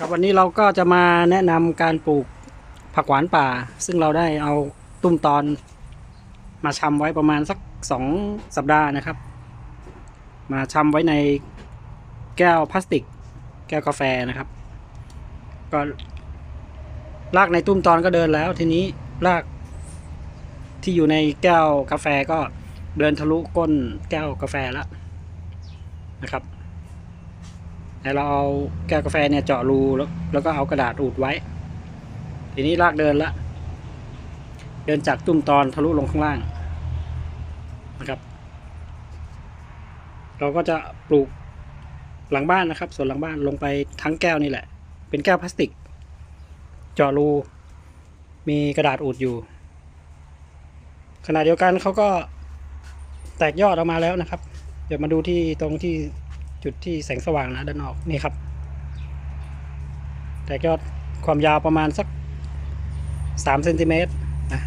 ครับวันนี้เราก็จะมาแนะนำการปลูกผักหวานป่า ซึ่งเราได้เอาตุ้มตอนมาชำไว้ประมาณสักสองสัปดาห์นะครับ มาชำไว้ในแก้วพลาสติก แก้วกาแฟนะครับ ก็รากในตุ้มตอนก็เดินแล้ว ทีนี้รากที่อยู่ในแก้วกาแฟก็เดินทะลุก้นแก้วกาแฟแล้วนะครับ แต่เราเอาแก้วกาแฟเนี่ยเจาะรูแล้วแล้วก็เอากระดาษอุดไว้ ทีนี้ลากเดินละ เดินจากตุ้มตอนทะลุลงข้างล่างนะครับ เราก็จะปลูกหลังบ้านนะครับ ส่วนหลังบ้านลงไปทั้งแก้วนี่แหละ เป็นแก้วพลาสติก เจาะรู มีกระดาษอุดอยู่ ขณะเดียวกันเขาก็แตกยอดออกมาแล้วนะครับ เดี๋ยวมาดูที่ตรงที่ จุดที่แสงสว่างนะด้านนอกนี่ครับ แตกยอดความยาวประมาณสักสามเซนติเมตรนะ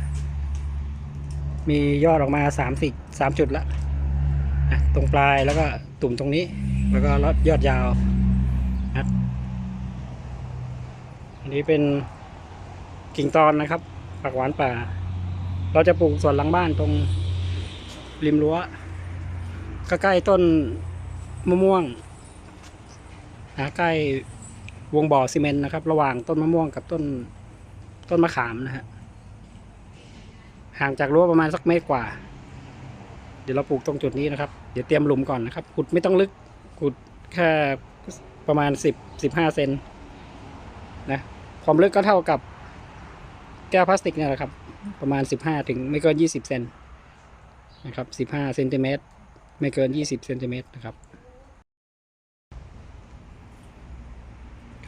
มียอดออกมาสามสิบสามจุดละนะตรงปลายแล้วก็ตุ่มตรงนี้ แล้วก็ลดยอดยาวนะอันนี้เป็นกิ่งตอนนะครับผักหวานป่า เราจะปลูกส่วนหลังบ้านตรงริมรั้วใกล้ต้น มะม่วงนะใกล้วงบ่อซีเมนต์นะครับ ระหว่างต้นมะม่วงกับต้นต้นมะขามนะฮะห่างจากรั้วประมาณสักเมตรกว่า เดี๋ยวเราปลูกตรงจุดนี้นะครับ เดี๋ยวเตรียมหลุมก่อนนะครับขุดไม่ต้องลึกขุดแค่ประมาณสิบสิบห้าเซนนะความลึกก็เท่ากับแก้วพลาสติกเนี่ยแหละครับ ประมาณสิบห้าถึงไม่เกินยี่สิบเซนนะครับสิบห้าเซนติเมตรไม่เกิน20เซนติเมตรนะครับ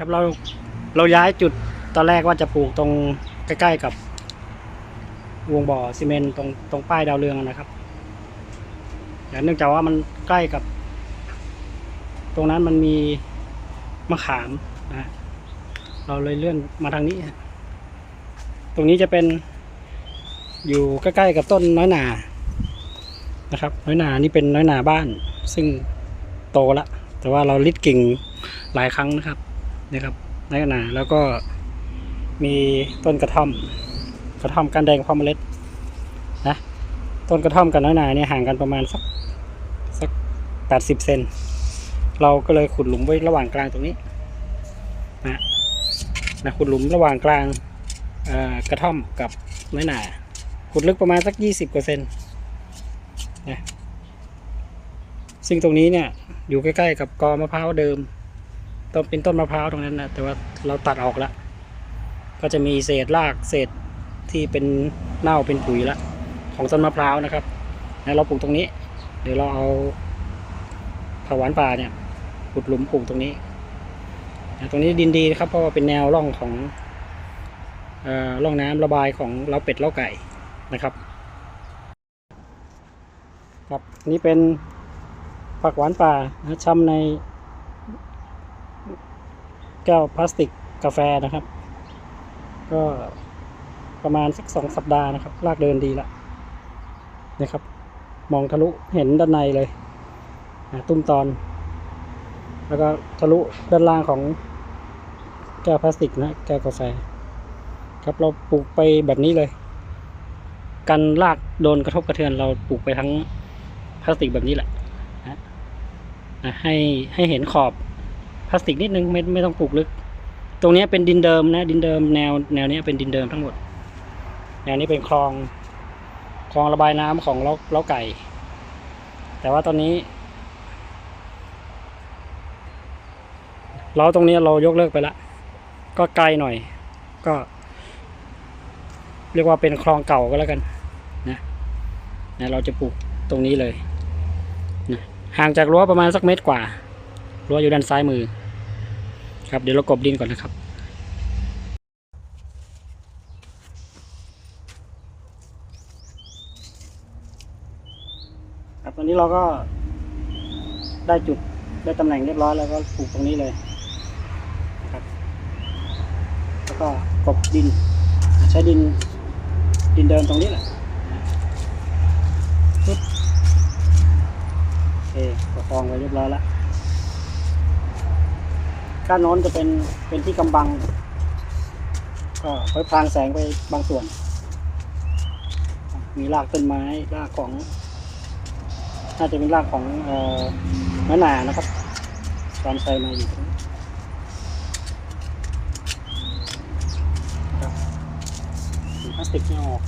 ครับเราเราย้ายจุดตอนแรกว่าจะปลูกตรงใกล้ ๆ กับวงบ่อซีเมนต์ตรงตรงป้ายดาวเรืองนะครับแต่เนื่องจากว่ามันใกล้กับ ตรงนั้นมันมีมะขามนะเราเลยเลื่อนมาทางนี้ ตรงนี้จะเป็นอยู่ใกล้ๆกับต้นน้อยหนานะครับ น้อยหนานี่เป็นน้อยหนาบ้าน ซึ่งโตละแต่ว่าเราลิดกิ่งหลายครั้งนะครับ นะครับใน้อยหนาแล้วก็มีต้นกระท่อม กระท่อมกันแดงพอมเมล็ดนะต้นกระท่อมกับน้อยนาเนี่ยห่างกันประมาณสักสักแปดสิบเซนเราก็เลยขุดหลุมไว้ระหว่างกลางตรงนี้นะนะขุดหลุมระหว่างกลางกระท่อมกับน้อยนาขุดลึกประมาณสักยี่สิบเปอร์เซนนะซึ่งตรงนี้เนี่ยอยู่ใกล้ๆกับกอมะพร้าวเดิม ต้นเป็นต้นมะพร้าวตรงนั้นนะแต่ว่าเราตัดออกแล้ว ก็จะมีเศษรากเศษที่เป็นเน่าเป็นปุ๋ยละของต้นมะพร้าวนะครับนะเราปลูกตรงนี้ เดี๋ยวเราเอาผักหวานป่าเนี่ยขุดหลุมปลูกตรงนี้นะตรงนี้ดินดีนะครับ เพราะว่าเป็นแนวร่องของเอ่อร่องน้ำระบายของเล้าเป็ดเล้าไก่นะครับ ครับนี่เป็นผักหวานป่านะชำใน แก้วพลาสติกกาแฟนะครับ ก็ประมาณสักสองสัปดาห์นะครับ ลากเดินดีละนะครับ มองทะลุเห็นด้านในเลยตุ้มตอน แล้วก็ทะลุด้านล่างของแก้วพลาสติกนะแก้วกาแฟ ครับเราปลูกไปแบบนี้เลยกันรากโดนกระทบกระเทือนเราปลูกไปทั้งพลาสติกแบบนี้แหละนะให้ให้เห็นขอบ ลาสติกนิดนึงไม่ไม่ต้องปลูกลึก ตรงนี้เป็นดินเดิมนะ ดินเดิมแนวแนวนี้เป็นดินเดิมทั้งหมด แนวนี้เป็นคลองคลองระบายน้ำของเล้าเล้าไก่ แต่ว่าตอนนี้เราตรงนี้เรายกเลิกไปละก็ไกลหน่อย ก็ เรียกว่าเป็นคลองเก่าก็แล้วกันนะนะเราจะปลูกตรงนี้เลยนะห่างจากรั้วประมาณสักเมตรกว่ารั้วอยู่ด้านซ้ายมือ ครับเดี๋ยวเรากบดินก่อนนะครับครับตอนนี้เราก็ได้จุดได้ตำแหน่งเรียบร้อยแล้วก็ปลูกตรงนี้เลยนะครับแล้วก็กบดิน ใช้ดินดินเดิมตรงนี้แหละปึ๊บโอเคประคองไว้เรียบร้อยแล้ว ด้านโน้นจะเป็นเป็นที่กำบัง ก็ไว้พรางแสงไปบางส่วน มีรากต้นไม้รากของน่าจะเป็นรากของมะนาวนะครับตอนใส่มาอยู่ตรงนี้ครับถุงพลาสติกไม่ออก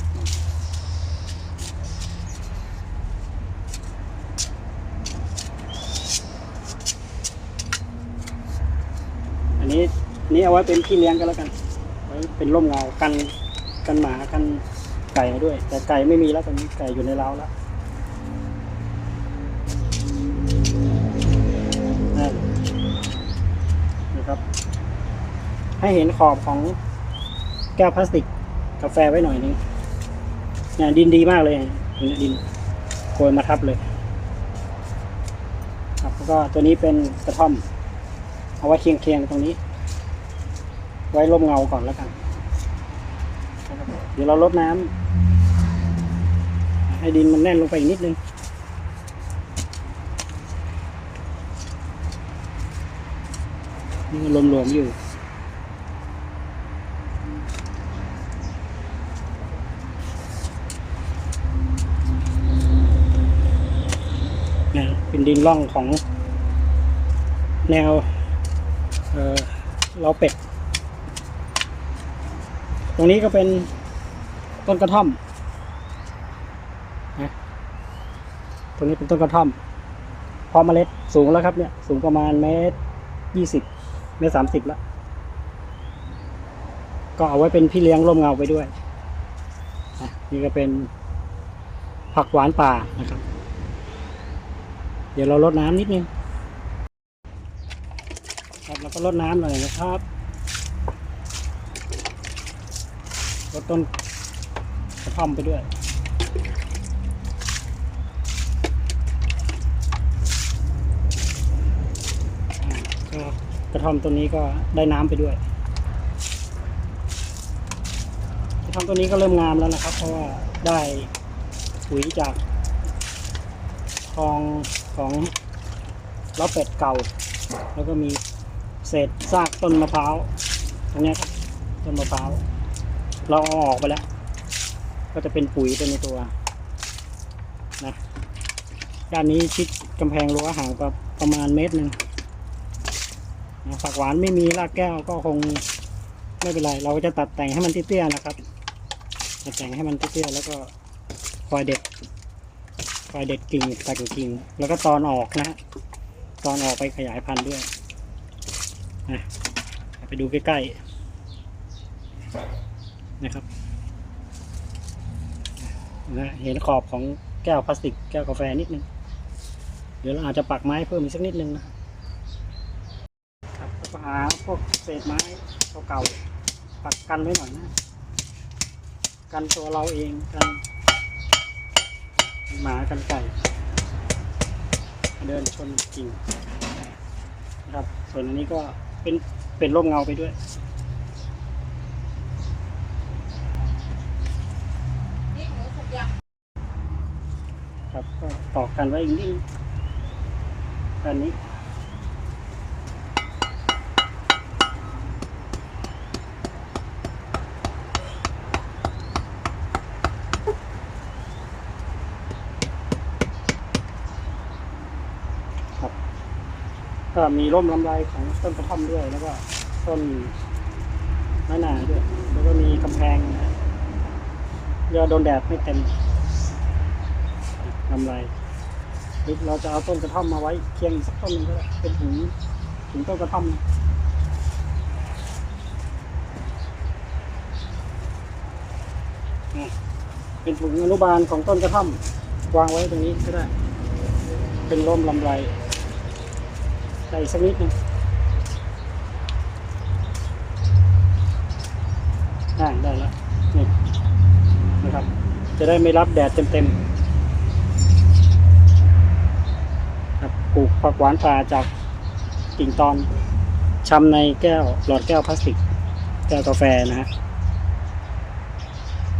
อันนี้อันนี้ เอาไว้เป็นที่เลี้ยงกันแล้วกันไว้เป็นร่มเงากันกันหมากันไก่ด้วย แต่ไก่ไม่มีแล้วตอนนี้ไก่อยู่ในเล้าแล้วนั่นนะครับ ให้เห็นขอบของแก้วพลาสติกกาแฟไว้หน่อยนึงเนี่ยดินดีมากเลยเนี่ยดินโกยมาทับเลย ครับแล้วก็ตัวนี้เป็นกระท่อม เอาไว้เคียงๆตรงนี้ ไว้ร่มเงาก่อนแล้วกัน เดี๋ยวเราลดน้ำให้ดินมันแน่นลงไปอีกนิดนึงนี่ก็รวมๆอยู่เนี่เป็นดินร่องของแนวเออเราเป็ด ตรงนี้ก็เป็นต้นกระท่อมนะตรงนี้เป็นต้นกระท่อม พอเมล็ดสูงแล้วครับเนี่ย สูงประมาณเมตรยี่สิบเมตรสามสิบแล้ว ก็เอาไว้เป็นพี่เลี้ยงร่มเงาไปด้วยนะนี่ก็เป็นผักหวานป่านะครับ เดี๋ยวเราลดน้ำนิดนึงครับแล้วก็รดน้ำหน่อยนะครับ รดต้นกระท่อมไปด้วยก็กระท่อมต้นนี้ก็ได้น้ำไปด้วย กระท่อมต้นนี้ก็เริ่มงามแล้วนะครับ เพราะว่าได้ปุ๋ยจากคลองของล้อเป็ดเก่า แล้วก็มีเศษซากต้นมะพร้าวตรงนี้ครับต้นมะพร้าว เราเอาออกไปแล้ว ก็จะเป็นปุ๋ยเป็นในตัวนะด้านนี้ชิดกำแพงรั้วห่างกับประมาณเมตรหนึ่งนะผักหวานไม่มีรากแก้วก็คงไม่เป็นไร เราก็จะตัดแต่งให้มันเตี้ยๆนะครับตัดแต่งให้มันเตี้ยๆแล้วก็คอยเด็ดคอยเด็ดกิ่งตัดกิ่ง แล้วก็ตอนออกนะฮะตอนออกไปขยายพันธุ์ด้วยนะไปดูใกล้ๆ นะครับนะเห็นขอบของแก้วพลาสติกแก้วกาแฟนิดนึง เดี๋ยวเราอาจจะปักไม้เพิ่มอีกสักนิดนึงนะครับแล้วก็หาพวกเศษไม้เก่าๆปักกันไว้หน่อยนะ กันตัวเราเองกันหมากันไก่เดินชนกิ่งนะครับ ส่วนอันนี้ก็เป็นเป็นร่มเงาไปด้วย ครับก็ตอกกันไว้อีกนิดด้านนี้ครับก็มีร่มลำไรของต้นกระท่อมด้วย แล้วก็ต้นไม้หนาด้วย แล้วก็มีกำแพงนะเรือโดนแดดไม่เต็ม ลำไรหรือเราจะเอาต้นกระท่อมมาไว้เคียงอีกสักต้นนึงก็ได้เป็นถุงถุงต้นกระท่อมเป็นถุงอนุบาลของต้นกระท่อมวางไว้ตรงนี้ก็ได้ เป็นร่มลำไรใส่สักนิดหนึงได้ได้แล้วนี่นะครับ จะได้ไม่รับแดดเต็มๆครับ ปลูกผักหวานป่าจากกิ่งตอนชำในแก้วหลอดแก้วพลาสติก แก้วกาแฟนะฮะ